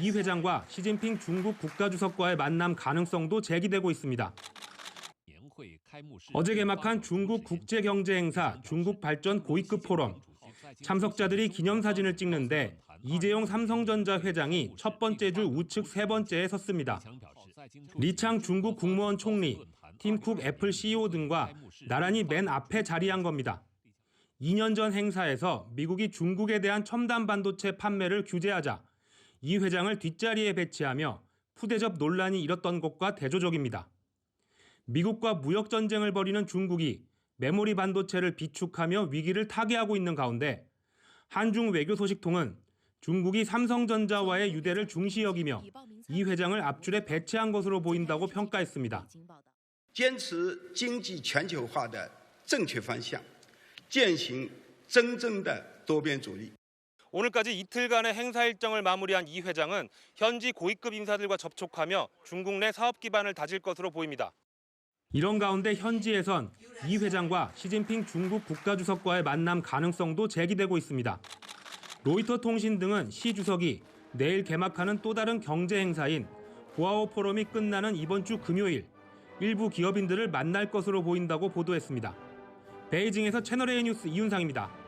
이 회장과 시진핑 중국 국가주석과의 만남 가능성도 제기되고 있습니다. 어제 개막한 중국 국제경제행사 중국 발전 고위급 포럼 참석자들이 기념사진을 찍는데 이재용 삼성전자 회장이 첫 번째 줄 우측 세 번째에 섰습니다. 리창 중국 국무원 총리, 팀쿡 애플 CEO 등과 나란히 맨 앞에 자리한 겁니다. 2년 전 행사에서 미국이 중국에 대한 첨단 반도체 판매를 규제하자 이 회장을 뒷자리에 배치하며 푸대접 논란이 일었던 것과 대조적입니다. 미국과 무역 전쟁을 벌이는 중국이 메모리 반도체를 비축하며 위기를 타개하고 있는 가운데 한중 외교 소식통은 중국이 삼성전자와의 유대를 중시 여기며 이 회장을 앞줄에 배치한 것으로 보인다고 평가했습니다. 坚持经济全球化的正确方向，践行真正的多边主义。 오늘까지 이틀간의 행사 일정을 마무리한 이 회장은 현지 고위급 인사들과 접촉하며 중국 내 사업 기반을 다질 것으로 보입니다. 이런 가운데 현지에선 이 회장과 시진핑 중국 국가주석과의 만남 가능성도 제기되고 있습니다. 로이터 통신 등은 시 주석이 내일 개막하는 또 다른 경제 행사인 보아오 포럼이 끝나는 이번 주 금요일 일부 기업인들을 만날 것으로 보인다고 보도했습니다. 베이징에서 채널A 뉴스 이윤상입니다.